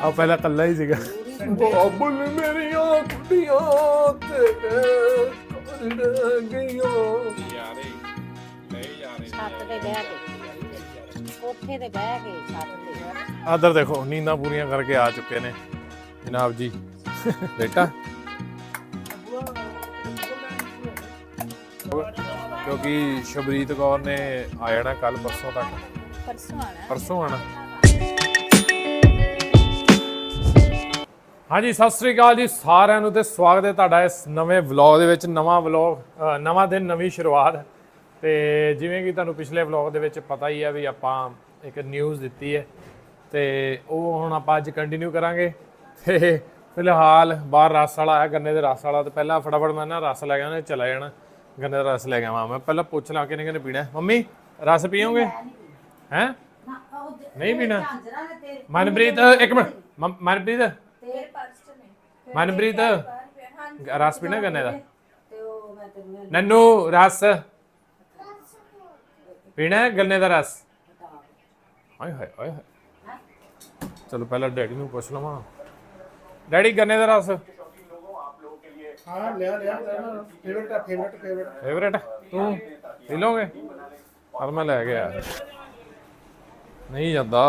ਆ ਪਹਿਲਾਂ ਕੱਲਾ ਹੀ ਸੀਗਾ। ਬਾਬਲ ਮੇਰੀਆਂ ਕੁੜੀਆਂ ਤੇਰੇ ਕੋਲ ਗਈਆਂ। ਯਾਰੇ ਲੈ ਯਾਰੇ ਛੱਤ ਤੇ ਬਹਿ ਕੇ ਕੋਠੇ ਤੇ ਬਹਿ ਕੇ ਛੱਤ ਤੇ। ਆਦਰ ਦੇਖੋ ਨੀਂਦਾਂ ਪੂਰੀਆਂ ਕਰਕੇ ਆ ਚੁੱਕੇ ਨੇ। ਜਨਾਬ ਜੀ ਬੇਟਾ। ਕਿਉਂਕਿ ਸ਼ਬਰੀਤ ਕੌਰ ਨੇ ਆ ਜਾਣਾ ਕੱਲ ਪਰਸੋਂ ਤੱਕ। ਪਰਸੋਂ ਆਣਾ ਪਰਸੋਂ ਆਣਾ ਹਾਂਜੀ ਸਤਿ ਸ੍ਰੀ ਅਕਾਲ ਜੀ ਸਾਰਿਆਂ ਨੂੰ ਤੇ ਸਵਾਗਤ ਹੈ ਤੁਹਾਡਾ ਇਸ ਨਵੇਂ ਵਲੌਗ ਦੇ ਵਿੱਚ ਨਵਾਂ ਵਲੌਗ ਨਵਾਂ ਦਿਨ ਨਵੀਂ ਸ਼ੁਰੂਆਤ। ਤੇ ਜਿਵੇਂ ਕਿ ਤੁਹਾਨੂੰ ਪਿਛਲੇ ਵਲੌਗ ਦੇ ਵਿੱਚ ਪਤਾ ਹੀ ਹੈ ਵੀ ਆਪਾਂ ਇੱਕ ਨਿਊਜ਼ ਦਿੱਤੀ ਹੈ। ਤੇ ਉਹ ਹੁਣ ਆਪਾਂ ਅੱਜ ਕੰਟੀਨਿਊ ਕਰਾਂਗੇ। ਤੇ ਫਿਲਹਾਲ ਬਾਹਰ ਰਸ ਵਾਲਾ ਆਇਆ ਗੰਨੇ ਦੇ ਰਸ ਵਾਲਾ। ਤੇ ਪਹਿਲਾਂ ਫਟਾਫਟ ਮੈਂ ਨਾ ਰਸ ਲੈ ਗਿਆ ਉਹਨੇ ਚਲਾ ਜਾਣਾ। ਗੰਨੇ ਦਾ ਰਸ ਲੈ ਗਿਆ ਮੈਂ। ਪਹਿਲਾਂ ਪੁੱਛ ਲਾ ਕਿਨੇ ਕਿਨੇ ਪੀਣਾ? ਮੰਮੀ ਰਸ ਪੀਓਗੇ? ਹੈ? ਨਹੀਂ ਪੀਣਾ। ਮਨਪ੍ਰੀਤ ਇੱਕ ਮਿੰਟ। ਮ- ਮਨਪ੍ਰੀਤ ਮਨਪ੍ਰੀਤ ਰਸ ਪੀਣਾ ਗੰਨੇ ਦਾ ਤੇ ਉਹ ਮੈਂ ਤੈਨੂੰ ਨੰਨੂ ਰਸ ਪੀਣਾ ਹੈ ਗੰਨੇ ਦਾ ਰਸ ਹਾਏ ਹਾਏ ਹਾਏ ਹਾਏ ਚਲੋ ਪਹਿਲਾਂ ਡੈਡੀ ਨੂੰ ਪੁੱਛ ਲਵਾਂ ਡੈਡੀ ਗੰਨੇ ਦਾ ਰਸ हाँ लिया लिया फेवरेट है फेवरेट फेवरेट ਫੇਵਰੇਟ ਤੂੰ ਪੀ ਲੋਗੇ ਪਰ ਮੈਂ ਲੈ ਗਿਆ ਨਹੀਂ ਜਾਂਦਾ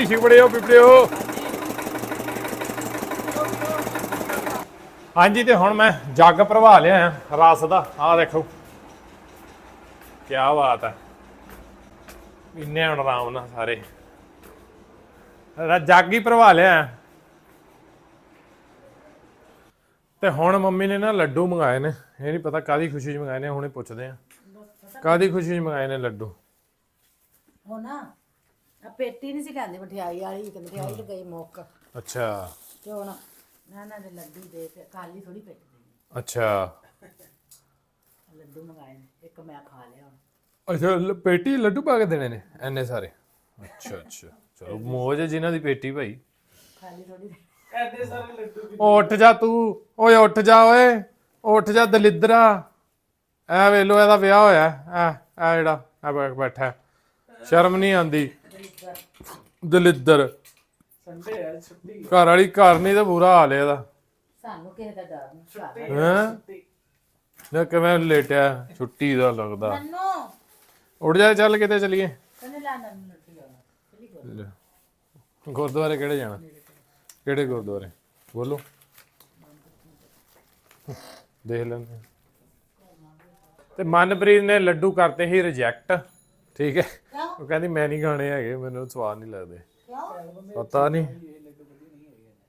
ਵੀ ਸ਼ਿਵੜਿਓ ਪਿਪੜਿਓ। ਹਾਂਜੀ ਤੇ ਹੁਣ ਮੈਂ ਜੱਗ ਭਰਵਾ ਲਿਆ ਰਸ ਦਾ। ਆਹ ਦੇਖੋ। ਕੀ ਬਾਤ ਹੈ ਇੰਨੇ ਹੁਣ ਆਰਾਮ ਨਾਲ ਸਾਰੇ। ਰ- ਜੱਗ ਹੀ ਭਰਵਾ ਲਿਆ ਤੇ ਹੁਣ ਮੰਮੀ ਨੇ ਨਾ ਲੱਡੂ ਮੰਗਾਏ ਨੇ। ਇਹ ਨਹੀਂ ਪਤਾ ਕਾਦੀ ਖੁਸ਼ੀ 'ਚ ਮੰਗਾਏ ਨੇ ਹੁਣੇ ਪੁੱਛਦੇ ਆ ਕਾਦੀ ਖੁਸ਼ੀ 'ਚ ਮੰਗਾਏ ਨੇ ਲੱਡੂ? ਉਹ ਨਾ ਆ ਪੇਟੀ ਨਹੀਂ ਸੀ ਕਹਿੰਦੇ ਮਠਿਆਈ ਵਾਲੀ ਤੇ ਮਠਿਆਈ ਤੇ ਗਈ ਮੁੱਕ। ਅੱਛਾ। ਤੇ ਹੁਣ ਨਾਨਾ ਦੇ ਲੱਡੂ ਦੇ ਤੇ ਕਾਲੀ ਥੋੜੀ ਪੇਟ ਦੇ। ਅੱਛਾ। ਲੱਡੂ ਮੰਗਾਏ ਨੇ ਇੱਕ ਮੈਂ ਖਾ ਲਿਆ ਹੁਣ। ਅੱਛਾ ਲ- ਪੇਟੀ ਲੱਡੂ ਪਾ ਕੇ ਦੇਣੇ ਨੇ ਐਨੇ ਸਾਰੇ? ਅੱਛਾ ਅੱਛਾ। ਚਲੋ ਮੋਜ ਹੈ ਜਿਨ੍ਹਾਂ ਦੀ ਪੇਟੀ ਭਾਈ। ਖਾਲੀ ਥੋੜੀ ਓ ਉੱਠ ਜਾ ਤੂੰ ਓਏ ਉੱਠ ਜਾ ਓਏ। ਉੱਠ ਜਾ ਦਲਿੱਦਰਾ। ਐ ਵੇਲੋ ਇਹਦਾ ਵਿਆਹ ਹੋਇਆ। ਐ ਐ ਜਿਹੜਾ ਐ ਬੈ- ਬੈਠਾ। ਹੈ। ਸ਼ਰਮ ਨਹੀਂ ਆਂਦੀ ਦਲਿੱਦਰ। ਸੰਡੇ ਹੈ ਛੁੱਟੀ ਘਰ ਵਾਲੀ ਘਰ ਨਹੀਂ ਤੇ ਬੁਰਾ ਹਾਲ ਹੈ ਇਹਦਾ। ਸਾਨੂੰ ਕਿਸੇ ਦਾ ਡਰ ਨਹੀਂ ਹੈ? ਨਾ ਕਿਵੇਂ ਲੇਟਿਆ ਛੁੱਟੀ ਦਾ ਲੱਗਦਾ। ਮੰਨੋ। ਉੱਡ ਜਾ ਚੱਲ ਕਿਤੇ ਚਲੀਏ। ਕਹਿੰਦੇ ਲਾਂਦਾ ਨੂੰ ਉੱਠ ਗੁਰਦੁਆਰੇ ਕਿਹੜੇ ਜਾਣਾ? ਕਿਹੜੇ ਗੁਰਦੁਆਰੇ? ਬੋਲੋ। ਦੇਖ ਲੈਂਦੇ ਤੇ ਮਨਪ੍ਰੀਤ ਨੇ ਲੱਡੂ ਕਰਤੇ ਹੀ ਰਿਜੈਕਟ ਠੀਕ ਹੈ। ਉਹ ਕਹਿੰਦੀ ਮੈਂ ਨਹੀਂ ਖਾਣੇ ਹੈਗੇ ਮੈਨੂੰ ਸਵਾਦ ਨਹੀਂ ਲੱਗਦੇ। ਕਿਉਂ? ਪਤਾ ਨਹੀਂ।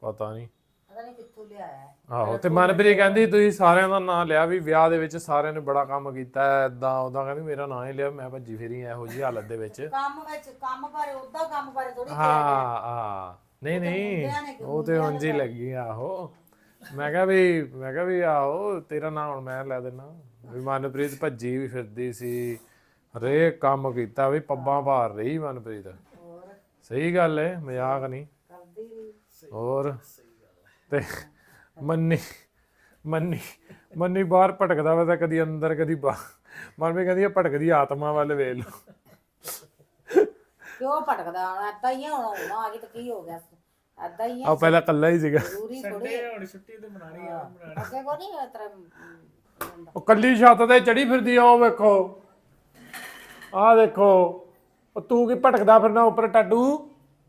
ਪਤਾ ਨਹੀਂ। ਪਤਾ ਨਹੀਂ ਕਿੱਥੋਂ ਲਿਆਇਆ ਹੈ। ਆਹੋ ਤੇ ਮਨਪ੍ਰੀਤ ਕਹਿੰਦੀ ਤੁਸੀਂ ਸਾਰਿਆਂ ਦਾ ਨਾਂ ਲਿਆ ਵੀ ਵਿਆਹ ਦੇ ਵਿੱਚ ਸਾਰਿਆਂ ਨੇ ਬੜਾ ਕੰਮ ਕੀਤਾ ਐਦਾਂ ਉਦਾਂ ਕਹਿੰਦੀ ਮੇਰਾ ਨਾਂ ਹੀ ਲਿਆ ਮੈਂ ਭੱਜੀ ਫਿਰੀ ਇਹੋ ਜੀ ਹਾਲਤ ਦੇ ਵਿੱਚ। ਕੰਮ ਵਿੱਚ ਕੰਮ ਬਾਰੇ ਉਦਾਂ ਕੰਮ ਬਾਰੇ ਥੋੜੀ ਹਾਂ ਹਾਂ। ਨਹੀਂ ਨਹੀਂ ਉਹ ਤੇ ਉਂਝ ਹੀ ਲੱਗੀ ਆਹੋ। ਮੈਂ ਕਿਹਾ ਵੀ ਮੈਂ ਕਿਹਾ ਵੀ ਆਹੋ ਤੇਰਾ ਨਾਮ ਹੁਣ ਮੈਂ ਲੈ ਦੇਣਾ ਵੀ ਮਨਪ੍ਰੀਤ ਭੱਜੀ ਵੀ ਫਿਰਦੀ ਸੀ। ਹਰੇ ਕੰਮ ਕੀਤਾ ਵੀ ਪੱਬਾਂ ਭਾਰ ਰਹੀ ਮਨਪ੍ਰੀਤ। ਸਹੀ ਗੱਲ ਹੈ ਮਜ਼ਾਕ ਨਹੀਂ। ਕਰਦੀ ਵੀ ਹੋਰ? ਤੇ ਮੰਨੀ ਮੰਨੀ ਮੰਨੀ ਬਾਹਰ ਭਟਕਦਾ ਵਾ ਤਾਂ ਕਦੀ ਅੰਦਰ ਕਦੀ ਬਾਹਰ। ਮਨ ਵੀ ਕਹਿੰਦੀ ਆ ਭਟਕਦੀ ਆਤਮਾ ਵੱਲ ਵੇਖ ਲਓ। ਕਿਉਂ ਭਟਕਦਾ? ਹੁਣ ਏਦਾਂ ਹੀ ਹੁਣ ਹੁਣ ਆ ਗਈ ਤਾਂ ਕੀ ਹੋ ਗਿਆ? ਏਦਾਂ ਹੀ ਆ। ਆ ਪਹਿਲਾਂ ਕੱਲਾ ਹੀ ਸੀਗਾ। ਜ਼ਰੂਰੀ ਥੋੜੀ ਹੁਣ ਛੁੱਟੀ ਤੇ ਮਨਾਣੀ ਆ ਅੱਗੇ ਕੋ ਨਹੀਂ ਤੇਰਾ ਉਹ ਕੱਲੀ ਛੱਤ ਤੇ ਚੜੀ ਫਿਰਦੀ ਆ ਉਹ ਵੇਖੋ। ਆਹ ਦੇਖੋ ਉਹ ਤੂੰ ਕੀ ਭਟਕਦਾ ਫਿਰਨਾ ਉੱਪਰ ਟੱਡੂ?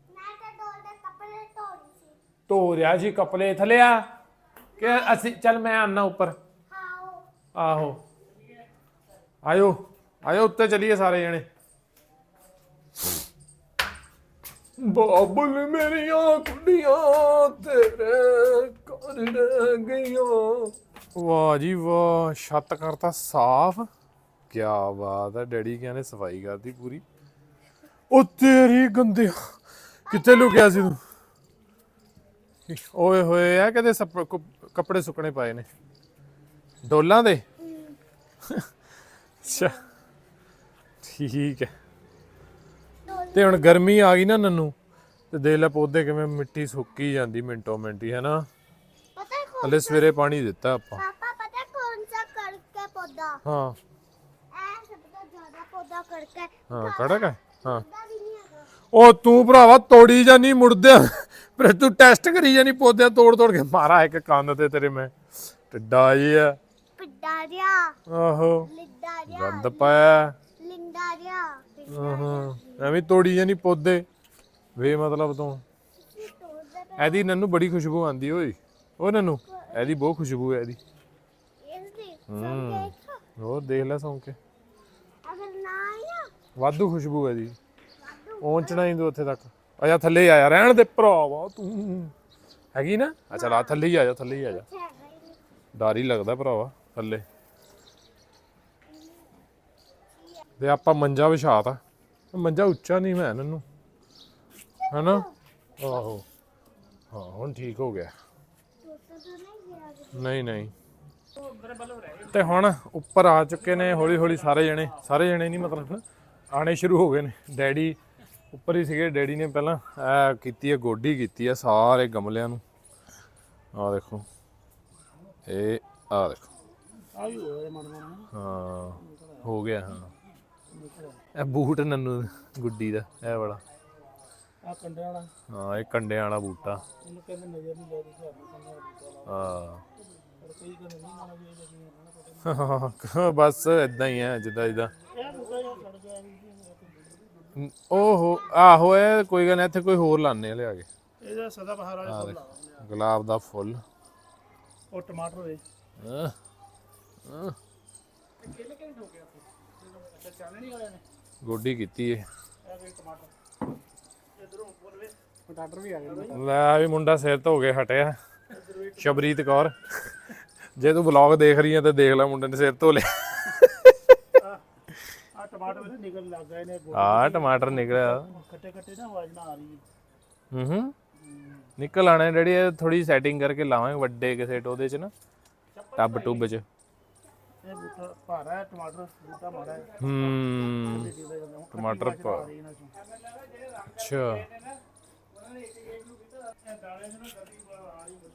ਮੈਂ ਤਾਂ ਦੋਲਦੇ ਕੱਪੜੇ ਸੀ। ਧੋ ਰਿਆ ਸੀ ਕੱਪੜੇ ਥੱਲੇ ਆ। ਕਿ ਅਸੀਂ ਚੱਲ ਮੈਂ ਆਨਾ ਉੱਪਰ। ਆਹੋ। ਆਇਓ ਆਇਓ ਉੱਤੇ ਚਲੀਏ ਸਾਰੇ ਜਣੇ। ਬਾਬਲ ਮੇਰੀਆਂ ਕੁੜੀਆਂ ਤੇਰੇ ਰਹਿ ਗਈਆਂ। ਵਾਹ ਜੀ ਵਾਹ ਛੱਤ ਕਰਤਾ ਸਾਫ਼। ਕੀ ਬਾਤ ਹੈ ਡੈਡੀ ਕਿਆ ਸਫ਼ਾਈ ਕਰਦੀ ਪੂਰੀ। ਉਹ ਤੇਰੀ ਗੰਦੇ ਕਿੱਥੇ ਲੁਕਿਆ ਸੀ ਤੂੰ? ਓਏ ਹੋਏ ਆ ਕਦੇ ਕੱਪੜੇ ਸੁੱਕਣੇ ਪਾਏ ਨੇ। ਡੋਲਾਂ ਦੇ? ਅੱਛਾ। ਠੀਕ ਹੈ। ਤੇ ਹੁਣ ਗਰਮੀ ਆ ਗਈ ਨਾ ਨੰਨੂ ਤੇ ਦੇ ਲੈ ਪੌਦੇ ਕਿਵੇਂ ਮਿੱਟੀ ਸੁੱਕੀ ਜਾਂਦੀ ਮਿੰਟੋ ਮਿੰਟੀ ਹੈ ਨਾ? ਪਤਾ ਹੈ ਹਲੇ ਸਵੇਰੇ ਪਾਣੀ ਦਿੱਤਾ ਆਪਾਂ। ਪਾਪਾ ਪਤਾ ਕੌਣ ਸਾ ਕਰਕੇ ਪੌਦਾ? ਹਾਂ। ਉਹ ਤੂੰ ਭਰਾਵਾ ਤੋੜੀ ਜਾਨੀ ਮੁੜਦਿਆਂ। ਪਰ ਤੂੰ ਟੈਸਟ ਕਰੀ ਜਾਨੀ ਪੌਦਿਆਂ ਤੋੜ ਤੋੜ ਕੇ। ਮਾਰਾ ਇੱਕ ਕੰਨ ਤੇ ਤੇਰੇ ਮੈਂ। ਟਿੱਡਾ ਜੀ ਆ ਪਿੱਡਾ ਰਿਆ ਆਹੋ। ਲਿੱਡਾ ਰਿਆ ਗੰਦ ਪਾਇਆ। ਲਿੰਡਾ ਰਿਆ ਆਹੋ। ਐਵੇਂ ਤੋੜੀ ਜਾਨੀ ਪੌਦੇ। ਵੇ ਮਤਲਬ ਤੂੰ। ਤੋੜਦਾ ਐਦੀ ਨੰਨੂ ਬੜੀ ਖੁਸ਼ਬੂ ਆਂਦੀ ਓਏ। ਉਹ ਨੰਨੂ ਐਦੀ ਬਹੁਤ ਖੁਸ਼ਬੂ ਹੈ ਐਦੀ। ਇਸ ਦੇ ਸੰਕੇਤ ਹੋਰ ਦੇਖ ਲੈ ਸੌਂ ਕੇ ਵਾਧੂ ਖੁਸ਼ਬੂ ਹੈ ਇਹਦੀ ਪਹੁੰਚਣਾ ਹੀ ਤੂੰ ਉੱਥੇ ਤੱਕ। ਆਜਾ ਥੱਲੇ ਆਇਆ ਰਹਿਣ ਦੇ ਭਰਾਵਾ ਤੂੰ। ਹੈਗੀ ਨਾ? ਆ ਚਲ ਆ ਥੱਲੇ ਹੀ ਆ ਜਾ ਥੱਲੇ ਹੀ ਆ ਜਾ। ਡਰ ਹੀ ਲੱਗਦਾ ਭਰਾਵਾ ਥੱਲੇ। ਤੇ ਆਪਾਂ ਮੰਜਾ ਵਿਛਾਤਾ। ਮੰਜਾ ਉੱਚਾ ਨਹੀਂ ਮੈਂ ਨੰਨੂ। ਹੈਨਾ? ਆਹੋ। ਹਾਂ ਹੁਣ ਠੀਕ ਹੋ ਗਿਆ। ਨਹੀਂ ਨਹੀਂ ਤੇ ਹੁਣ ਉੱਪਰ ਆ ਚੁੱਕੇ ਨੇ ਹੌਲੀ ਹੌਲੀ ਸਾਰੇ ਜਣੇ। ਸਾਰੇ ਜਣੇ ਨਹੀਂ ਮਤਲਬ। ਆਣੇ ਸ਼ੁਰੂ ਹੋ ਗਏ ਨੇ। ਡੈਡੀ ਉੱਪਰ ਹੀ ਸੀਗੇ। ਡੈਡੀ ਨੇ ਪਹਿਲਾਂ ਇਹ ਕੀਤੀ ਹੈ ਗੋਡੀ ਕੀਤੀ ਹੈ ਸਾਰੇ ਗਮਲਿਆਂ ਨੂੰ। ਆ ਦੇਖੋ। ਇਹ ਆ ਦੇਖੋ। ਹਾਂ ਹੋ ਗਿਆ ਹਾਂ। ਇਹ ਬੂਟ ਨੰਨੂ ਗੁੱਡੀ ਦਾ ਇਹ ਵਾਲਾ। ਆ ਕੰਡਿਆਂ ਵਾਲਾ। ਹਾਂ ਇਹ ਕੰਡਿਆਂ ਵਾਲਾ ਬੂਟਾ। ਇਹਨੂੰ ਕਹਿੰਦੇ ਨਜ਼ਰ ਨਹੀਂ ਲੱਗਦੀ ਹਾਂ। ਪਤਾ ਬਸ ਇਦਾਂ ਹੀ ਹੈ ਜਿੱਦਾਂ ਜਿੱਦਾਂ ਇਹ ਬੂਟਾ ਜਿਹਾ ਛੱਡ ਗਿਆ ਵੀ ਓਹੋ ਆਹੋ ਇਹ ਕੋਈ ਗੱਲ ਨੀ, ਇੱਥੇ ਕੋਈ ਹੋਰ ਲਾਣੇ ਆ ਲਿਆ ਕੇ। ਇਹਦਾ ਸਦਾ ਬਹਾਰ ਵਾਲੇ ਫੁੱਲ ਲਾਉਂਦੇ ਗੁਲਾਬ ਦਾ ਫੁੱਲ। ਉਹ ਟਮਾਟਰ ਦੇ। ਆਹ, ਕਿਹਨੇ ਕਿਹਨੇ ਠੋਕਿਆ ਅੱਛਾ ਚਾਣਨੀ ਵਾਲਿਆਂ ਨੇ ਗੋਡੀ ਕੀਤੀ ਏ। ਇਹ ਕੋਈ ਟਮਾਟਰ ਇਧਰੋਂ ਉੱਪਰ ਵੇ ਟਮਾਟਰ ਵੀ ਆ ਗਏ ਲੈ ਵੀ ਮੁੰਡਾ ਸਿਰ ਧੋ ਕੇ ਹਟਿਆ। ਸ਼ਬਰੀਤ ਕੌਰ। ਜੇ ਤੂੰ ਵਲੌਗ ਦੇਖ ਰਹੀ ਹੈ ਤੇ ਦੇਖ ਲੈ ਮੁੰਡੇ ਨੇ ਸਿਰ ਧੋ ਲਿਆ। ਟਮਾਟਰ ਵੀ ਨਿਕਲ ਲੱਗ ਗਏ ਨੇ ਆ ਟਮਾਟਰ ਨਿਕਲਿਆ। ਖੱਟੇ ਖੱਟੇ ਨਾ ਆਵਾਜ਼ ਨਾ ਆ ਰਹੀ ਹੂੰ। ਹੂੰ ਨਿਕਲ ਆਣੇ ਡੈਡੀ ਇਹ ਥੋੜੀ ਸੈਟਿੰਗ ਕਰਕੇ ਲਾਵਾਂਗੇ ਵੱਡੇ ਕਿਸੇ ਟੋਦੇ ਚ ਨਾ ਟੱਬ ਟੁੱਬ ਚ। ਇਹ ਬੂਟਾ ਭਾਰਾ ਹੈ ਟਮਾਟਰ ਬੂਟਾ ਮਾੜਾ ਹੈ। ਹੂੰ। ਜਿਹਦੇ ਜਾਂਦੇ ਹੁਣ ਟਮਾਟਰ ਪਾ ਆ ਰਹੀ ਇਹਨਾਂ ਚੋਂ। ਅੱਛਾ।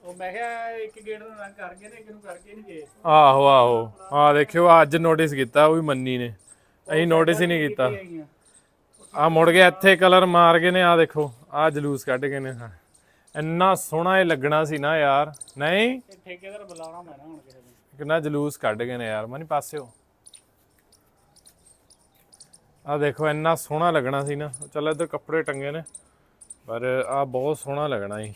ਉਹ ਮੈਂ ਕਿਹਾ ਇੱਕ ਗੇਟ ਦਾ ਰੰਗ ਕਰ ਗਏ ਨੇ ਇੱਕ ਨੂੰ ਕਰਕੇ ਨਹੀਂ ਗਏ। ਆਹੋ ਆਹੋ। ਆ ਦੇਖਿਓ ਅੱਜ ਨੋਟਿਸ ਕੀਤਾ ਉਹ ਵੀ ਮੰਨੀ ਨੇ। ਅਸੀਂ ਨੋਟਿਸ ਹੀ ਨਹੀਂ ਕੀਤਾ। ਆ ਮੁੜ ਕੇ ਇੱਥੇ ਕਲਰ ਮਾਰ ਗਏ ਨੇ ਆ ਦੇਖੋ ਆ ਜਲੂਸ ਕੱਢ ਗਏ ਨੇ। ਹਾਂ। ਇੰਨਾ ਸੋਹਣਾ ਇਹ ਲੱਗਣਾ ਸੀ ਨਾ ਯਾਰ। ਨਹੀਂ? ਠੇਕੇਦਾਰ ਬੁਲਾਉਣਾ ਮੈਂ ਨਾ ਹੁਣ ਕਿਸੇ ਨੂੰ ਕਿੰਨਾ ਜਲੂਸ ਕੱਢ ਗਏ ਨੇ ਯਾਰ ਮਨੀ ਪਾਸੇ ਹੋ ਆ ਦੇਖੋ ਇੰਨਾ ਸੋਹਣਾ ਲੱਗਣਾ ਸੀ ਨਾ। ਚੱਲ ਇੱਧਰ ਕੱਪੜੇ ਟੰਗੇ ਨੇ ਪਰ ਆ ਬਹੁਤ ਸੋਹਣਾ ਲੱਗਣਾ ਸੀ।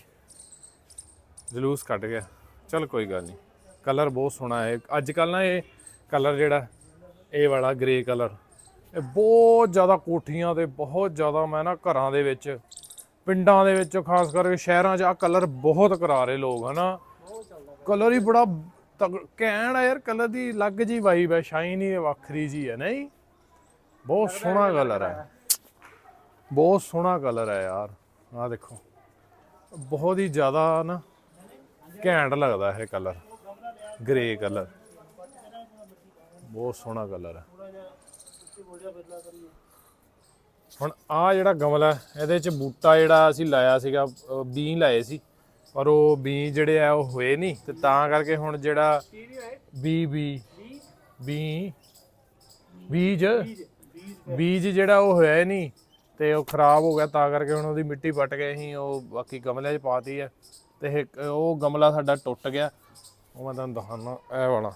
ਜਲੂਸ ਕੱਢ ਗਿਆ। ਚੱਲ ਕੋਈ ਗੱਲ ਨਹੀਂ। ਕਲਰ ਬਹੁਤ ਸੋਹਣਾ ਹੈ। ਅੱਜ ਕੱਲ ਨਾ ਇਹ ਕਲਰ ਜਿਹੜਾ ਇਹ ਵਾਲਾ ਗ੍ਰੇ ਕਲਰ ਇਹ ਬਹੁਤ ਜ਼ਿਆਦਾ ਕੋਠੀਆਂ ਤੇ ਬਹੁਤ ਜ਼ਿਆਦਾ ਮੈਂ ਨਾ ਘਰਾਂ ਦੇ ਵਿੱਚ, ਪਿੰਡਾਂ ਦੇ ਵਿੱਚ, ਖਾਸ ਕਰਕੇ ਸ਼ਹਿਰਾਂ 'ਚ ਆ ਕਲਰ ਬਹੁਤ ਕਰਾ ਰਹੇ ਲੋਕ, ਹਨਾ। ਕਲਰ ਹੀ ਬੜਾ ਤਗ- ਘੈਂਟ ਆ ਯਾਰ ਕਲਰ ਦੀ ਅਲੱਗ ਜੀ ਵਾਈਬ ਹੈ ਸ਼ਾਈਨ ਹੀ ਵੱਖਰੀ ਜੀ ਹੈ ਨਹੀਂ? ਬਹੁਤ ਸੋਹਣਾ ਕਲਰ ਹੈ ਬਹੁਤ ਸੋਹਣਾ ਕਲਰ ਹੈ ਯਾਰ ਆ ਦੇਖੋ। ਬਹੁਤ ਹੀ ਜ਼ਿਆਦਾ ਨਾ ਘੈਂਟ ਲੱਗਦਾ ਇਹ ਕਲਰ ਗ੍ਰੇ ਕਲਰ ਬਹੁਤ ਸੋਹਣਾ ਕਲਰ ਹੈ। ਹੁਣ ਆ ਜਿਹੜਾ ਗਮਲਾ ਹੈ, ਇਹਦੇ ਚ ਬੂਟਾ ਜਿਹੜਾ ਅਸੀਂ ਲਾਇਆ ਸੀਗਾ ਬੀਂ ਲਾਏ ਸੀ। ਪਰ ਉਹ ਬੀਂ ਜਿਹੜੇ ਆ ਉਹ ਹੋਏ ਨਹੀਂ। ਤੇ ਤਾਂ ਕਰਕੇ ਹੁਣ ਜਿਹੜਾ ਬੀ ਬੀ ਬੀਂ? ਬੀਜ ਬੀਜ ਜਿਹੜਾ ਉਹ ਹੋਇਆ ਨਹੀਂ। ਤੇ ਉਹ ਖਰਾਬ ਹੋ ਗਿਆ ਤਾਂ ਕਰਕੇ ਹੁਣ ਉਹਦੀ ਮਿੱਟੀ ਪੱਟ ਕੇ ਅਸੀਂ ਉਹ ਬਾਕੀ ਗਮਲਿਆਂ 'ਚ ਪਾਤੀ ਹੈ। ਤੇ ਉਹ ਗਮਲਾ ਸਾਡਾ ਟੁੱਟ ਗਿਆ। ਉਹ ਮੈਂ ਤੁਹਾਨੂੰ ਦਿਖਾਉਣਾ ਇਹ ਵਾਲਾ।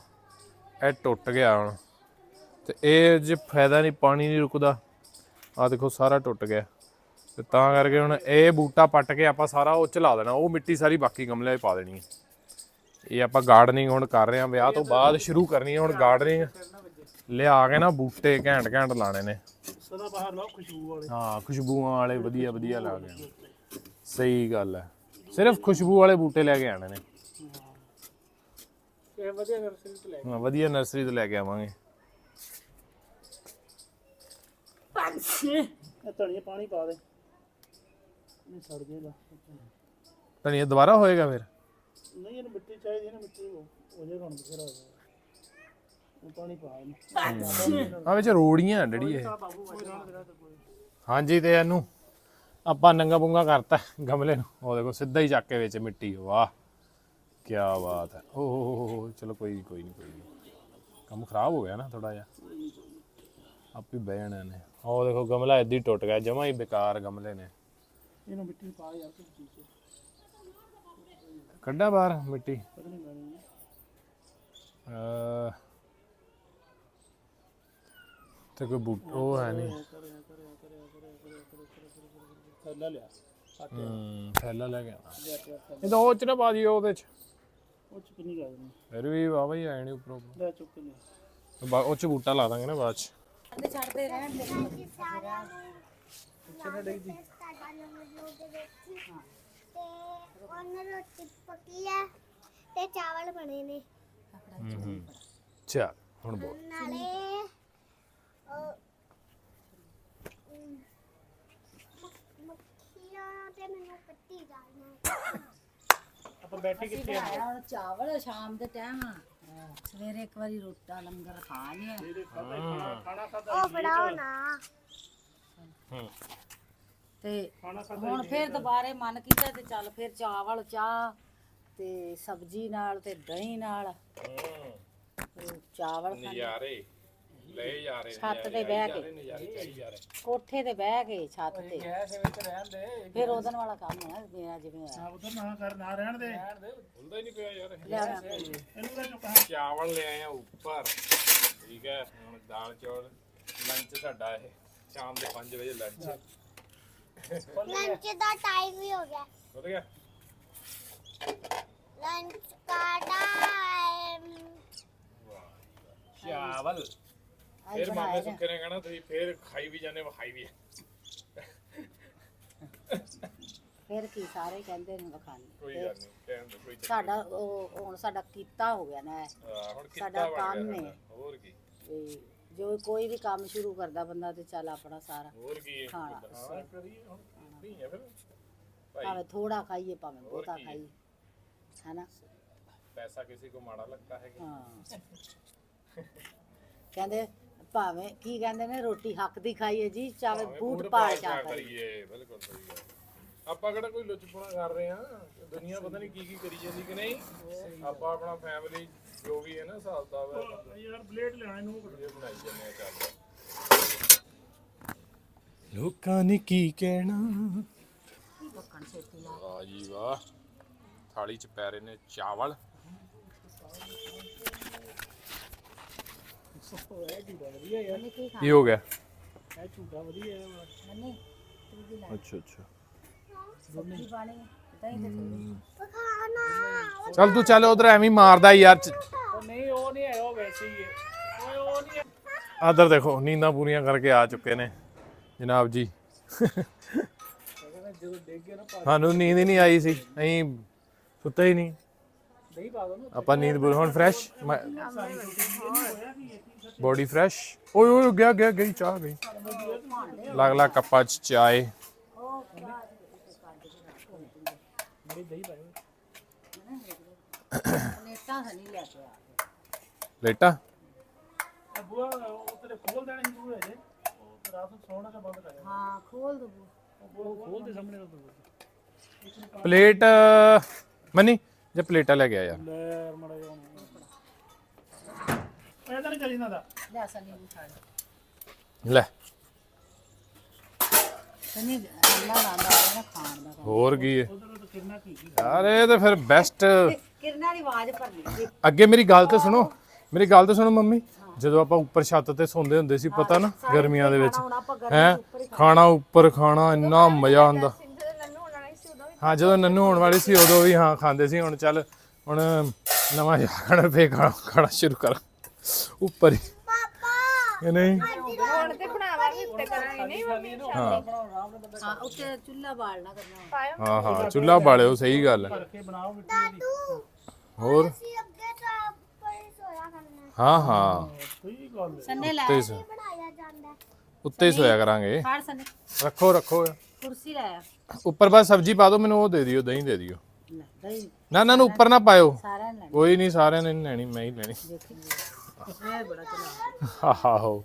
ਇਹ ਟੁੱਟ ਗਿਆ ਹੁਣ। ਤੇ ਇਹ ਜੇ ਫਾਇਦਾ ਨਹੀਂ ਪਾਣੀ ਨਹੀਂ ਰੁਕਦਾ। ਆ ਦੇਖੋ ਸਾਰਾ ਟੁੱਟ ਗਿਆ। ਤੇ ਤਾਂ ਕਰਕੇ ਹੁਣ ਇਹ ਬੂਟਾ ਪੱਟ ਕੇ ਆਪਾਂ ਸਾਰਾ ਉਹ ਚਲਾ ਦੇਣਾ। ਉਹ ਮਿੱਟੀ ਸਾਰੀ ਬਾਕੀ ਗਮਲਿਆਂ 'ਚ ਪਾ ਦੇਣੀ ਹੈ। ਇਹ ਆਪਾਂ ਗਾਰਡਨਿੰਗ ਹੁਣ ਕਰ ਰਹੇ ਹਾਂ। ਵਿਆਹ ਤੋਂ ਬਾਅਦ ਸ਼ੁਰੂ ਕਰਨੀ ਹੈ ਹੁਣ ਗਾਰਡਨਿੰਗ ਲਿਆ ਕੇ ਨਾ ਬੂਟੇ ਘੈਂਟ ਘੈਂਟ ਲਾਣੇ ਨੇ। ਸਦਾ ਬਾਹਰ ਲਾਓ ਖੁਸ਼ਬੂ ਵਾਲੇ। ਹਾਂ ਖੁਸ਼ਬੂਆਂ ਵਾਲੇ ਵਧੀਆ ਵਧੀਆ ਲਾ ਆਉਣੇ। ਸਹੀ ਗੱਲ ਹੈ। ਸਿਰਫ ਖੁਸ਼ਬੂ ਵਾਲੇ ਬੂਟੇ ਲੈ ਕੇ ਆਣੇ ਨੇ। ਇਹ ਵਧੀਆ ਨਰਸਰੀ ਤੋਂ ਲੈ ਹਾਂ, ਵਧੀਆ ਨਰਸਰੀ ਤੋਂ ਲੈ ਕੇ ਆਵਾਂਗੇ। ਇਹ ਪਾਣੀ ਪਾ ਦੇ। ਨਹੀਂ ਸੜ ਜਾਏਗਾ ਧਨੀਆ ਦੁਬਾਰਾ ਹੋਏਗਾ ਫਿਰ? ਨਹੀਂ ਇਹਨੂੰ ਮਿੱਟੀ ਚਾਹੀਦੀ ਹੈ ਨਾ ਮਿੱਟੀ ਉਹ ਹੋ ਜਾਏਗਾ ਹੁਣ ਬਥੇਰਾ ਹੋ ਜਾਏਗਾ। ਉਹ ਪਾਣੀ ਪਾ ਆ ਵਿੱਚ ਰੋੜੀਆਂ ਡੜੀ ਇਹ। ਦੇ ਕੋਈ। ਹਾਂਜੀ ਤੇ ਇਹਨੂੰ ਆਪਾਂ ਨੰਗਾ ਪੁੰਗਾ ਕਰਤਾ ਗਮਲੇ ਨੂੰ। ਉਹ ਦੇਖੋ ਸਿੱਧਾ ਹੀ ਚੱਕ ਕੇ ਵਿੱਚ ਮਿੱਟੀ ਵਾਹ। ਕੀ ਬਾਤ ਹੈ। ਓ ਹੋ ਹੋ ਹੋ, ਚਲੋ ਕੋਈ ਕੋਈ ਨਹੀਂ ਕੋਈ ਨਹੀਂ ਕੰਮ ਖਰਾਬ ਹੋ ਗਿਆ ਨਾ ਥੋੜਾ ਜਿਹਾ। ਆਪੇ ਬਹਿ ਜਾਣਾ ਨੇ ਉਹ ਦੇਖੋ ਗਮਲਾ ਏਦੀ ਟੁੱਟ ਗਿਆ ਜਮਾ ਹੀ ਬੇਕਾਰ ਗਮਲੇ ਨੇ। ਇਹਨੂੰ ਮਿੱਟੀ ਪਾ ਯਾਰ ਚੀਜ਼ ਕੱਢਾ ਬਾਹਰ ਮਿੱਟੀ। ਪਤਾ ਨਹੀਂ ਲੈਣੀ ਅਹ ਤੇ ਕੋਈ ਬੂਟ ਉਹ ਹੈ ਨਹੀਂ। ਥੈਲਾ ਲਿਆ ਹੂੰ ਥੈਲਾ ਲੈ ਕੇ ਆਉਣਾ। ਇਹ ਤਾਂ ਉਹ ਚ ਨਾ ਬਾਜੀ ਉਹਦੇ ਚ। ਉਹ ਚ ਕਿੰਨੀ ਗੱਲ ਨਹੀਂ ਫਿਰ ਵੀ ਵਾਵਾ ਹੀ ਆਏ ਨੇ ਉੱਪਰੋਂ ਲੈ ਚੁੱਕ ਕੇ ਲਿਆ। ਬਾ- ਉਹ ਚ ਬੂਟਾ ਲਾ ਦਾਂਗੇ ਨਾ ਬਾਅਦ ਚ। ਛੱਡਦੇ ਛੱਡਦੇ ਰਹਿਣ ਦੇ। ਸਾਰਿਆਂ ਨੂੰ ਸਾਡਾ ਨੰਬਰ ਲੋ ਦੇ ਵਿੱਚ ਤੇ ਉਹਨਾਂ ਰੋਟੀ ਪੱਕੀ ਹੈ ਤੇ ਚਾਵਲ ਬਣੇ ਨੇ। ਚਲ ਹੁਣ ਬੋਲ। ਨਾਲੇ ਉਹ, ਅਮ, ਮ- ਮੱਖੀਆਂ ਤੇ ਮੈਨੂੰ ਕੱਟੀ ਜਾਣਾ ਆਪਾਂ ਬੈਠੇ ਕਿੱਥੇ ਆ? ਆਇਆ ਹੁਣ ਚਾਵਲ ਸ਼ਾਮ ਦੇ ਟਾਈਮ ਸਵੇਰੇ ਇੱਕ ਵਾਰੀ ਰੋਟਾ ਲੰਗਰ ਖਾ ਲਿਆ। ਖਾਣਾ ਖਾਦਾ ਉਹ ਬਣਾਓ ਨਾ। ਤੇ ਖਾਣਾ ਖਾਦਾ ਹੁਣ ਫਿਰ ਦੁਬਾਰੇ ਮਨ ਕੀਤਾ ਤੇ ਚੱਲ ਫਿਰ ਚਾਵਲ ਚਾਹ ਤੇ ਸਬਜ਼ੀ ਨਾਲ ਤੇ ਦਹੀਂ ਨਾਲ। ਤੇ ਚਾਵਲ ਖਾਣੇ। ਨਜ਼ਾਰੇ। ਲੈ ਜਾ ਰਹੇ ਛੱਤ ਤੇ ਬਹਿ ਕੇ। ਨਜ਼ਾਰੇ ਚਾਹੀ ਜਾ ਰਹੇ। ਕੋਠੇ ਤੇ ਬਹਿ ਕੇ ਛੱਤ ਤੇ। ਗੈਸ ਵਿੱਚ ਰਹਿਣ ਦੇ ਫਿਰ ਉਹਦਨ ਵਾਲਾ ਕੰਮ ਹੈ ਮੇਰਾ ਜਿਵੇਂ ਨਾ ਉਧਰ ਨਾ ਕਰ ਨਾ ਰਹਿਣ ਦੇ। ਹੁੰਦਾ ਹੀ ਨਹੀਂ ਪਿਆ ਯਾਰ। ਇਹਨੂੰ ਤਾਂ ਚੁੱਕ ਚਾਵਲ ਲੈ ਆਏ ਆ ਉੱਪਰ। ਠੀਕ ਹੈ ਹੁਣ ਦਾਲ ਚੌਲ ਲੰਚ ਸਾਡਾ ਇਹ। ਸ਼ਾਮ ਦੇ 5 ਵਜੇ ਲੰਚ ਲੰਚ ਦਾ ਟਾਈਮ ਵੀ ਹੋ ਗਿਆ। ਹੋ ਗਿਆ। ਲੰਚ ਦਾ ਟਾਈਮ ਚਾਵਲ। ਅੱਜ ਫਿਰ ਮਾਮੇ। ਸੁੱਕੇ ਨੇ ਕਹਣਾ ਤੁਸੀਂ ਫਿਰ ਖਾਈ ਵੀ ਜਾਂਦੇ ਵਿਖਾਈ ਵੀ ਫਿਰ ਕੀ ਸਾਰੇ ਕਹਿੰਦੇ ਨੇ ਵਖਾਣੀ ਕੋਈ ਗੱਲ ਨਹੀਂ ਕਹਿਣ ਦੇ ਕੋਈ ਚੱਕਰ ਸਾਡਾ ਉਹ ਹੁਣ ਸਾਡਾ ਕੀਤਾ ਹੋ ਗਿਆ ਨਾ ਇਹ। ਨੀ। ਹਾਂ, ਹੁਣ ਸਾਡਾ ਬਣ ਕੰਮ ਗਿਆ ਹੈ। ਸਾਡਾ। ਹੋਰ ਕੀ ਜੋ ਕੋਈ ਵੀ ਕੰਮ ਸ਼ੁਰੂ ਕਰਦਾ ਬੰਦਾ ਤੇ ਚੱਲ ਆਪਣਾ ਸਾਰਾ ਹੋਰ ਕੀ ਹੈ? ਖਾਣਾ ਹਾਂ ਕਰੀ ਹੁਣ ਨਹੀਂ ਹੈ ਫਿਰ ਭਾਈ ਭਾਵੇਂ ਥੋੜਾ ਖਾਈਏ ਭਾਵੇਂ ਬਹੁਤਾ ਕੀ ਹੈ? ਖਾਈਏ ਹੈਨਾ ਪੈਸਾ ਕਿਸੇ ਕੋ ਮਾੜਾ ਲੱਗਦਾ ਹੈ ਹਾਂ ਕਹਿੰਦੇ ਭਾਵੇਂ ਕੀ ਕਹਿੰਦੇ ਨੇ ਰੋਟੀ ਹੱਕ ਦੀ ਖਾਈਏ ਜੀ ਚਾਵੇ ਬੂਟ ਪਾੜ ਚਾ ਕਰੀਏ। ਕਰੀਏ ਬਿਲਕੁਲ ਸਹੀ ਗੱਲ। ਆਪਾਂ ਕਿਹੜਾ ਕੋਈ ਲੁੱਚਪੁਣਾ ਕਰ ਰਹੇ ਆ ਦੁਨੀਆ ਪਤਾ ਨਹੀਂ ਕੀ ਕੀ ਕਰੀ ਜਾਂਦੀ ਕਿ ਨਹੀਂ? ਆਪਾਂ ਆਪਣਾ ਫੈਮਿਲੀ ਜੋ ਵੀ ਹੈ ਨਾ ਹਿਸਾਬ ਦਾ ਯਾਰ ਬਲੇਡ ਲਿਆਣੇ ਨੂੰ ਇਹ ਬਣਾਈ ਜਾਂਦੇ ਆ ਚੱਲ। ਲੋਕਾਂ ਨੇ ਕੀ ਕਹਿਣਾ? ਵਾਹ ਜੀ ਵਾਹ। ਥਾਲੀ ਚ ਪੈ ਰਹੇ ਨੇ ਚਾਵਲ। ਵਧੀਆ ਯਾਰ ਨਹੀਂ ਕੀ ਕੀ ਹੋ ਗਿਆ? ਇਹ ਝੂਟਾ ਵਧੀਆ ਹੈ ਖਾਣੀ ਤੂੰ ਵੀ ਲੈ। ਅੱਛਾ ਅੱਛਾ। ਸਬਜ਼ੀ ਪਾਣੀ ਦਹੀਂ ਤੇ ਥੋੜੀ ਪਖਾਣਾ ਚੱਲ ਤੂੰ ਚੱਲ ਉਧਰ ਐਵੇਂ ਹੀ ਮਾਰਦਾ ਯਾਰ। ਚ- ਉਹ ਨਹੀਂ ਉਹ ਨਹੀਂ ਹੈ ਉਹ ਵੈਸੇ ਹੀ ਹੈ। ਓਏ ਉਹ ਨਹੀਂ ਹੈ। ਆਦਰ ਦੇਖੋ ਨੀਂਦਾਂ ਪੂਰੀਆਂ ਕਰਕੇ ਆ ਚੁੱਕੇ ਨੇ ਜਨਾਬ ਜੀ। ਜਦੋਂ ਡਿੱਗ ਗਿਆ ਨਾ ਸਾਨੂੰ ਨੀਂਦ ਹੀ ਨਹੀਂ ਆਈ ਸੀ ਅਸੀਂ ਸੁੱਤੇ ਹੀ ਨਹੀਂ। ਦਹੀਂ ਪਾ ਦੋ ਨਾ ਆਪਾਂ ਨੀਂਦ ਪੂਰੀ ਹੁਣ ਫਰੈਸ਼ ਬੋਡੀ ਫਰੈਸ਼ ਓਏ ਓਏ ਗਿਆ ਗਿਆ ਗਈ ਚਾਹ ਗਈ। ਲੱਗ ਲੱਗ ਕੱਪਾਂ ਚ ਚਾਏ। ਮੇਰੀ ਦਹੀਂ ਪਾਇਓ ਪਲੇਟਾਂ ਨਹੀਂ ਲੈ ਕੇ ਆ ਲੇਟਾ ਬੂਆ ਉਹ ਤੇਰੇ ਖੋਲ ਦੇਣੇ ਸੀ ਬੂਆ ਜੇ ਉਹ ਰਾਤ ਨੂੰ ਸੌਣਾ ਦਾ ਬੰਦ ਕਰਿਆ ਹਾਂ ਖੋਲ ਦੋ ਉਹ ਬੂਆ ਖੋਲ ਦੇ ਸਾਹਮਣੇ ਪਲੇਟ ਮਨੀ ਜੇ ਪਲੇਟਾਂ ਲੈ ਕੇ ਯਾਰ। ਲੈ ਮੜਾ ਜਾ ਇਹ ਤਾਂ ਨਹੀਂ ਕਰੀ ਨਾ ਦਾ ਲੈ ਸਨੀ ਨੂੰ ਛੱਡ ਲੈ। ਸਨੀ ਅੱਲਾ ਲਾਂਦਾ ਹੋਇਆ ਨਾ ਖਾਣ ਦਾ ਕੰਮ। ਹੋਰ ਕੀ ਹੈ? ਯਾਰ ਇਹ ਤਾਂ ਫਿਰ ਬੈਸਟ ਕਿਰਨਾਂ ਦੀ ਆਵਾਜ਼ ਭਰਨੀ ਅੱਗੇ ਮੇਰੀ ਗੱਲ ਤੇ ਸੁਣੋ ਮੇਰੀ ਗੱਲ ਤੇ ਸੁਣੋ ਮੰਮੀ। ਜਦੋਂ ਆਪਾਂ ਉੱਪਰ ਛੱਤ ਤੇ ਸੌਂਦੇ ਹੁੰਦੇ ਸੀ ਪਤਾ ਨਾ ਗਰਮੀਆਂ ਦੇ ਵਿੱਚ। ਹੈ? ਖਾਣਾ ਉੱਪਰ ਖਾਣਾ ਇੰਨਾ ਮਜ਼ਾ ਆਉਂਦਾ। ਹਾਂ ਜਦੋਂ ਨੰਨੂ ਹੋਣ ਵਾਲੀ ਸੀ ਉਦੋਂ ਵੀ ਹਾਂ ਖਾਂਦੇ ਸੀ। ਹੁਣ ਚੱਲ ਹੁਣ ਨਵਾਂ ਜਾਗਣ ਫੇ ਖਾਣਾ ਖਾਣਾ ਸ਼ੁਰੂ ਕਰ। ਉੱਪਰ ਹੀ। ਪਾਪਾ! ਨਹੀਂ? ਹੁਣ ਤੇ ਬਣਾਵਾਂਗੇ ਹਾਂ। ਹਾਂ ਉੱਤੇ ਚੁੱਲ੍ਹਾ ਬਾਲਣਾ ਕਰਨਾ। ਹਾਂ ਹਾਂ ਚੁੱਲ੍ਹਾ ਬਾਲਿਓ ਸਹੀ ਗੱਲ ਹੈ। ਹੋਰ? ਹਾਂ ਹਾਂ। ਕੋਈ ਗੱਲ ਨਹੀਂ ਸੰਨੇ ਲੈ ਉੱਤੇ ਸੋ- ਬਣਾਇਆ ਜਾਂਦਾ ਹੈ। ਉੱਤੇ ਸੋਇਆ ਕਰਾਂਗੇ। ਰੱਖੋ ਰੱਖੋ। ਕੁਰਸੀ ਲੈ ਆ। ਉੱਪਰ ਬਸ ਸਬਜ਼ੀ ਪਾ ਦਿਓ ਮੈਨੂੰ ਉਹ ਦੇ ਦਿਓ ਦਹੀਂ ਦੇ ਦਿਓ। ਲੈ ਦਹੀਂ ਨਾ ਨਾ ਨੂੰ ਉੱਪਰ ਨਾ ਪਾਇਓ। ਸਾਰਿਆਂ ਨੇ ਲੈਣੀ। ਕੋਈ ਨਹੀਂ ਸਾਰਿਆਂ ਨੇ ਲੈਣੀ ਮੈਂ ਹੀ ਲੈਣੀ। ਦੇਖੀ ਇਹ ਬੜਾ ਚਲਾ ਆਹੋ।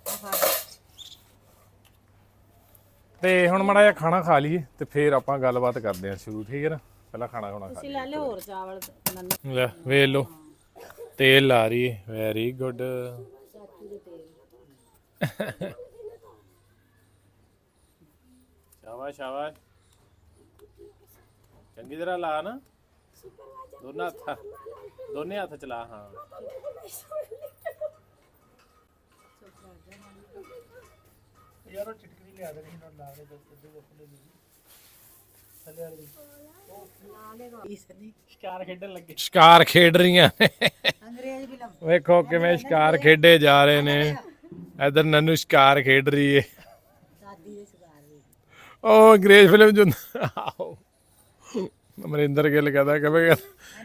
ਤੇ ਹੁਣ ਮੜਾ ਜਿਹਾ ਖਾਣਾ ਖਾ ਲਈਏ ਤੇ ਫੇਰ ਆਪਾਂ ਗੱਲਬਾਤ ਕਰਦੇ ਹਾਂ ਸ਼ੁਰੂ ਠੀਕ ਹੈ ਨਾ? ਪਹਿਲਾਂ ਖਾਣਾ ਖਾਣਾ ਖਾ ਤੁਸੀਂ ਲੈ ਲਿਓ ਹੋਰ ਚਾਵਲ ਨੰਨ ਲਈਏ। ਲੈ ਵੇਖ ਲਓ। ਤੇਲ ਲਾ ਰਹੀ ਹੈ। ਵੈਰੀ ਗੁੱਡ ਸ਼ਾਬਾਸ਼। ਸ਼ਾਬਾਸ਼ ਚੰਗੀ ਤਰ੍ਹਾਂ ਲਾ ਨਾ। ਦੋਨਾਂ ਹੱਥ ਦੋਨੇ ਹੱਥ ਚਲਾ ਹਾਂ। ਯਾਰ ਲਾ ਦੇ ਥੱਲੇ ਵਾਲੀ। ਸ਼ਿਕਾਰ ਖੇਡਣ ਲੱਗੇ। ਸ਼ਿਕਾਰ ਖੇਡ ਰਹੀਆਂ ਨੇ। ਅੰਗਰੇਜ਼ ਵੀ ਲੰਮ ਵੇਖੋ ਕਿਵੇਂ ਸ਼ਿਕਾਰ ਖੇਡੇ ਜਾ ਰਹੇ ਨੇ। ਇਧਰ ਨਨੂ ਸ਼ਿਕਾਰ ਖੇਡ ਰਹੀ ਏ। ਉਹ ਅੰਗਰੇਜ਼ ਫਿਲਮ ਜੋ ਆਓ ਅਮਰਿੰਦਰ ਗਿੱਲ ਕਹਿੰਦਾ ਕਿਵੇਂ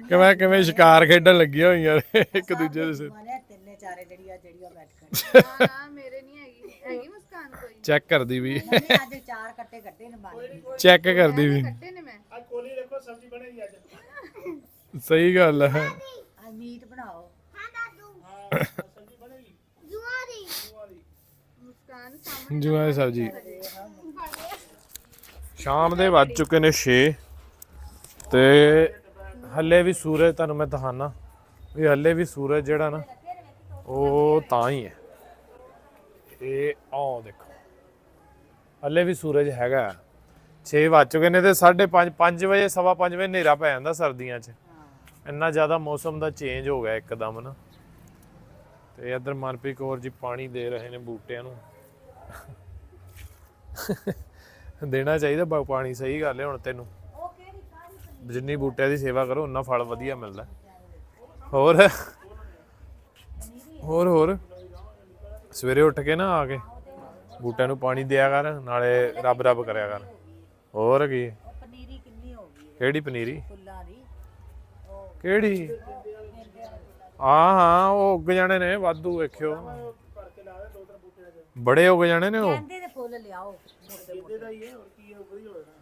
ਕਿਵੇਂ ਕਿਵੇਂ ਸ਼ਿਕਾਰ ਖੇਡਣ ਲੱਗੀਆਂ ਹੋਈਆਂ ਨੇ ਇੱਕ ਦੂਜੇ ਦੇ ਸਿਰ। ਮਾਰਿਆ ਤਿੰਨੇ ਚਾਰੇ ਜਿਹੜੀਆਂ ਜਿਹੜੀਆਂ ਬੈਠ ਕੇ। ਹਾਂ ਮੇਰੇ ਨਹੀਂ ਹੈਗੀ। ਹੈਗੀ ਮੁਸਕਾਨ ਕੋਈ? ਚੈੱਕ ਕਰਦੀ ਵੀ। ਮੰਮੀ ਅੱਜ ਚਾਰ ਕੱਟੇ ਕੱਢੇ ਨੇ ਬਾਹਰ। ਚੈੱਕ ਕਰਦੀ ਵੀ। ਕੱਟੇ ਨੇ ਮੈਂ। ਅੱਜ ਕੋਲੀ ਦੇਖੋ ਸਬਜ਼ੀ ਬਣੇਗੀ ਅੱਜ। ਸਹੀ ਗੱਲ ਹੈ ਅੱਜ ਮੀਟ ਬਣਾਓ। ਹਾਂ ਦਾਦੂ। ਸਬਜ਼ੀ ਬਣੇਗੀ ਜੂਆ ਦੀ। ਮੁਸਕਾਨ ਸਾਹਮਣੇ ਜੁਆ ਦੀ ਸਬਜੀ। ਸ਼ਾਮ ਦੇ ਵੱਜ ਚੁੱਕੇ ਨੇ 6 ਤੇ ਹੱਲੇ ਵੀ ਸੂਰਜ ਤੁਹਾਨੂੰ ਮੈਂ ਦਿਖਾਣਾ ਵੀ ਹੱਲੇ ਵੀ ਸੂਰਜ ਜਿਹੜਾ ਨਾ, ਉਹ ਤਾਂ ਹੀ ਹੈ। ਇਹ ਆਹ ਦੇਖੋ, ਹੱਲੇ ਵੀ ਸੂਰਜ ਹੈਗਾ। 6 ਵੱਜ ਚੁੱਕੇ ਨੇ ਤੇ 5:30 5 ਵਜੇ, ਸਵਾ 5 ਵਜੇ ਹਨੇਰਾ ਪੈ ਜਾਂਦਾ ਸਰਦੀਆਂ 'ਚ। ਇੰਨਾ ਜ਼ਿਆਦਾ ਮੌਸਮ ਦਾ ਚੇਂਜ ਹੋ ਗਿਆ ਇੱਕਦਮ ਨਾ। ਤੇ ਇਧਰ ਮਨਪ੍ਰੀਤ ਕੌਰ ਜੀ ਪਾਣੀ ਦੇ ਰਹੇ ਨੇ ਬੂਟਿਆਂ ਨੂੰ। ਦੇਣਾ ਚਾਹੀਦਾ, ਬਾ- ਪਾਣੀ ਸਹੀ ਗੱਲ ਹੈ ਹੁਣ ਤੈਨੂੰ। ਜਿੰਨੀ ਬੂਟਿਆਂ ਦੀ ਸੇਵਾ ਕਰੋ, ਉਨਾ ਫਲ ਵਧੀਆ ਮਿਲਦਾ। ਹੋਰ? ਹੋਰ ਹੋਰ? ਸਵੇਰੇ ਉੱਠ ਕੇ ਨਾ ਆ ਕੇ ਬੂਟਿਆਂ ਨੂੰ ਪਾਣੀ ਦਿਆ ਕਰ, ਨਾਲੇ ਰੱਬ ਰੱਬ ਕਰਿਆ ਕਰ। ਹੋਰ ਕੀ? ਪਨੀਰੀ ਕਿੰਨੀ ਹੋ ਗਈ ਕਿਹੜੀ ਪਨੀਰੀ? ਫੁੱਲਾਂ ਦੀ ਕਿਹੜੀ? ਹਾਂ ਹਾਂ, ਉਹ ਉੱਗ ਜਾਣੇ ਨੇ, ਵਾਧੂ ਵੇਖਿਓ। ਬੜੇ ਉੱਗ ਜਾਣੇ ਨੇ ਉਹ। ਕਹਿੰਦੇ ਦੇ ਫੁੱਲ ਲਿਆਓ। ਮੋਟੇ ਮੋਟੇ ਇਹਦਾ ਹੀ ਹੈ ਹੋਰ ਕੀ ਹੈ ਵਧੀਆ ਹੋਣਾ।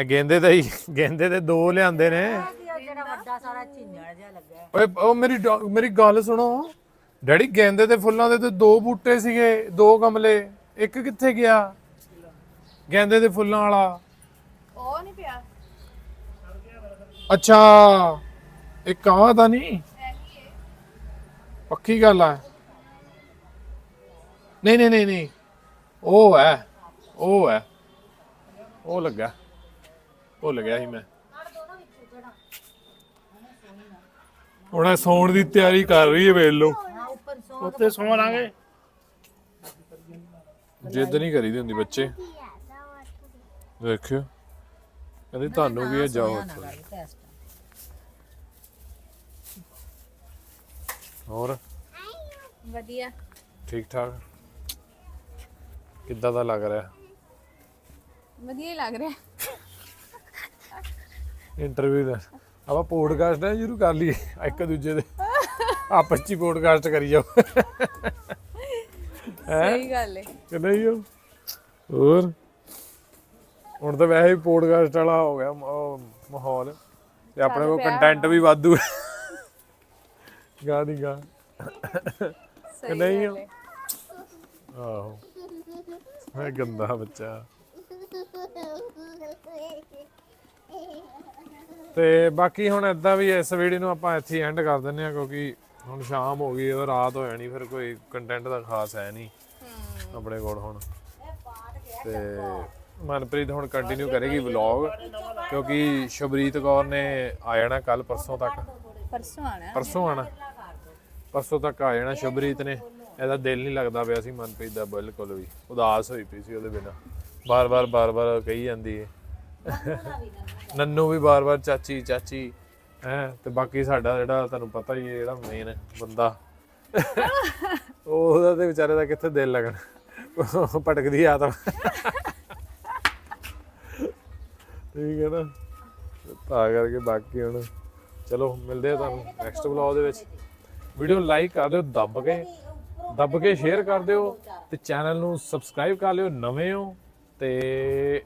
ਇਹ ਗੇਂਦੇ ਦਾ ਹੀ ਗੇਂਦੇ ਦੇ ਦੋ ਲਿਆਂਦੇ ਨੇ। ਕੀ ਉਹ ਜਿਹੜਾ ਵੱਡਾ ਸਾਰਾ ਝਿੰਜਣ ਜਿਹਾ ਲੱਗਾ। ਹੈ। ਓਏ ਉਹ ਮੇਰੀ ਡਾ- ਮੇਰੀ ਗੱਲ ਸੁਣੋ। ਡੈਡੀ ਗੇਂਦੇ ਦੇ ਫੁੱਲਾਂ ਦੇ ਤੇ ਦੋ ਬੂਟੇ ਸੀਗੇ ਦੋ ਗਮਲੇ। ਇੱਕ ਕਿੱਥੇ ਗਿਆ? ਗੇਂਦੇ ਦੇ ਫੁੱਲਾਂ ਵਾਲਾ। ਉਹ ਨਹੀਂ ਪਿਆ। ਅੱਛਾ ਇੱਕ ਆਹ ਤਾਂ ਨਹੀਂ? ਪੱਕੀ ਗੱਲ ਆ। ਨਹੀਂ ਨਹੀਂ ਨਹੀਂ ਨਹੀਂ। ਉਹ ਹੈ ਉਹ ਹੈ। ਉਹ ਲੱਗਾ। ਭੁੱਲ ਗਿਆ ਸੀ ਮੈਂ। ਇਹ ਸੌਣ ਦੀ ਤਿਆਰੀ ਕਰ ਰਹੀ ਹੈ ਵੇਖ ਲਓ। ਉੱਤੇ ਸੌਂ ਲਾਂਗੇ। ਜਿੱਦ ਨਹੀਂ ਕਰੀਦੀ ਹੁੰਦੀ ਬੱਚੇ। ਵੇਖਿਓ। ਕਹਿੰਦੇ ਤੁਹਾਨੂੰ ਵੀ ਇਹ ਜਾਓ ਉੱਥੇ। ਹੋਰ? ਵਧੀਆ। ਠੀਕ ਠਾਕ ਕਿੱਦਾਂ ਦਾ ਲੱਗ ਰਿਹਾ? ਵਧੀਆ ਹੀ ਲੱਗ ਰਿਹਾ। ਇੰਟਰਵਿਊ ਦਾ। ਆਪਾਂ ਪੋਡਕਾਸਟ ਹੈ ਸ਼ੁਰੂ ਕਰ ਲਈਏ ਇੱਕ ਦੂਜੇ ਦੇ। ਆਪਸ ਚ ਪੋਡਕਾਸਟ ਕਰੀ ਜਾਓ। ਸਹੀ ਗੱਲ ਹੈ ਕਿ ਨਹੀਂ ਹੋਰ? ਹੁਣ ਤਾਂ ਵੈਸੇ ਹੀ ਪੋਡਕਾਸਟ ਵਾਲਾ ਹੋ ਗਿਆ ਮਾਹੌਲ। ਤੇ ਆਪਣੇ ਕੋਲ ਕੰਟੈਂਟ ਵੀ ਵਾਧੂ ਗਾ ਦੀ ਗਾ। ਸਹੀ ਨਹੀਂ ਆਹੋ। ਮੈਂ ਗੰਦਾ ਬੱਚਾ। ਤੇ ਬਾਕੀ ਹੁਣ ਇਦਾਂ ਵੀ ਇਸ ਵੀਡੀਓ ਨੂੰ ਆਪਾਂ ਇੱਥੇ ਐਂਡ ਕਰ ਦਿੰਨੇ ਆ ਕਿਉਂਕਿ ਹੁਣ ਸ਼ਾਮ ਹੋ ਗਈ ਉਹ ਰਾਤ ਹੋ ਜਾਣੀ ਫਿਰ ਕੋਈ ਕੰਟੈਂਟ ਦਾ ਖਾਸ ਹੈ ਨਹੀਂ ਆਪਣੇ ਕੋਲ ਹੁਣ। ਤੇ ਮਨਪ੍ਰੀਤ ਹੁਣ ਕੰਟੀਨਿਊ ਕਰੇਗੀ ਵਲੌਗ ਕਿਉਂਕਿ ਸ਼ਬਰੀਤ ਕੌਰ ਨੇ ਆ ਜਾਣਾ ਕੱਲ ਪਰਸੋਂ ਤੱਕ। ਪਰਸੋਂ ਆਣਾ ਪਰਸੋਂ ਆਣਾ ਪਰਸੋਂ ਤੱਕ ਆ ਜਾਣਾ ਸ਼ਬਰੀਤ ਨੇ। ਇਹਦਾ ਦਿਲ ਨਹੀਂ ਲੱਗਦਾ ਪਿਆ ਸੀ ਮਨਪ੍ਰੀਤ ਦਾ, ਬਿਲਕੁਲ ਵੀ। ਉਦਾਸ ਹੋਈ ਪਈ ਸੀ ਉਹਦੇ ਬਿਨਾ। ਬਾਰ-ਬਾਰ ਬਾਰ-ਬਾਰ ਕਹੀ ਜਾਂਦੀ ਹੈ ਨੰਨੂ ਵੀ ਬਾਰ-ਬਾਰ ਚਾਚੀ ਚਾਚੀ, ਹੈ, ਤੇ ਬਾਕੀ ਸਾਡਾ ਜਿਹੜਾ ਤੁਹਾਨੂੰ ਪਤਾ ਹੀ ਹੈ ਜਿਹੜਾ ਮੇਨ ਬੰਦਾ। ਉਹਦਾ ਤੇ ਵਿਚਾਰੇ ਦਾ ਕਿੱਥੇ ਦਿਲ ਲੱਗਣਾ? ਭਟਕਦੀ ਆਤਮ ਠੀਕ ਹੈ ਨਾ? ਤਾਂ ਕਰਕੇ ਬਾਕੀ ਹੁਣ ਚਲੋ, ਮਿਲਦੇ ਆ ਤੁਹਾਨੂੰ ਨੈਕਸਟ ਵਲੌਗ ਦੇ ਵਿੱਚ। ਵੀਡੀਓ ਲਾਈਕ ਕਰ ਦਿਓ, ਦੱਬ ਕੇ। ਦੱਬ ਕੇ ਸ਼ੇਅਰ ਕਰ ਦਿਓ ਤੇ ਚੈਨਲ ਨੂੰ ਸਬਸਕ੍ਰਾਈਬ ਕਰ ਲਿਓ ਨਵੇਂ ਹੋ ਤੇ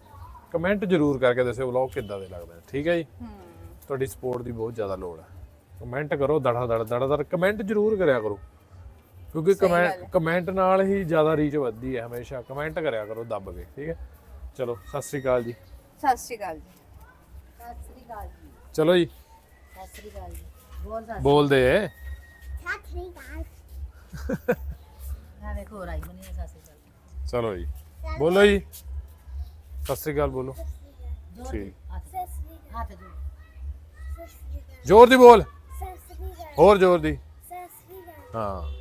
ਕਮੈਂਟ ਜ਼ਰੂਰ ਕਰਕੇ ਦੱਸਿਓ ਵਲੌਗ ਕਿੱਦਾਂ ਦੇ ਲੱਗਦੇ ਨੇ ਠੀਕ ਹੈ ਜੀ? ਤੁਹਾਡੀ ਸਪੋਰਟ ਦੀ ਬਹੁਤ ਜ਼ਿਆਦਾ ਲੋੜ ਹੈ। ਕਮੈਂਟ ਕਰੋ ਦੜਾ ਦੜ ਦੜਾ ਦੜ ਕਮੈਂਟ ਜ਼ਰੂਰ ਕਰਿਆ ਕਰੋ। ਕਿਉਂਕਿ ਕਮੈਂਟ ਕਮੈਂਟ ਨਾਲ ਹੀ ਜ਼ਿਆਦਾ ਰੀਚ ਵੱਧਦੀ ਹੈ ਹਮੇਸ਼ਾ। ਕਮੈਂਟ ਕਰਿਆ ਕਰੋ ਦੱਬ ਕੇ ਠੀਕ ਹੈ? ਚਲੋ ਸਤਿ ਸ੍ਰੀ ਅਕਾਲ ਜੀ। ਸਤਿ ਸ਼੍ਰੀ ਅਕਾਲ ਜੀ। ਸਤਿ ਸ੍ਰੀ ਅਕਾਲ ਜੀ। ਚਲੋ ਜੀ। ਸਤਿ ਸ੍ਰੀ ਅਕਾਲ ਜੀ। ਬੋਲ ਸਤਿ ਬੋਲਦੇ ਸਤਿ ਸ੍ਰੀ ਅਕਾਲ। ਵੇਖੋ ਰਾਈ ਬਣੀ ਹੈ ਸਤਿ ਸ੍ਰੀ ਅਕਾਲ। ਚਲੋ ਜੀ। ਬੋਲੋ ਜੀ। ਸਤਿ ਸ੍ਰੀ ਅਕਾਲ ਬੋਲੋ। ਜੋਰ ਠੀਕ। ਹੱਥ ਜੋੜ ਜ਼ੋਰ। ਦੀ ਬੋਲ। ਹੋਰ ਜ਼ੋਰ ਦੀ। ਹਾਂ।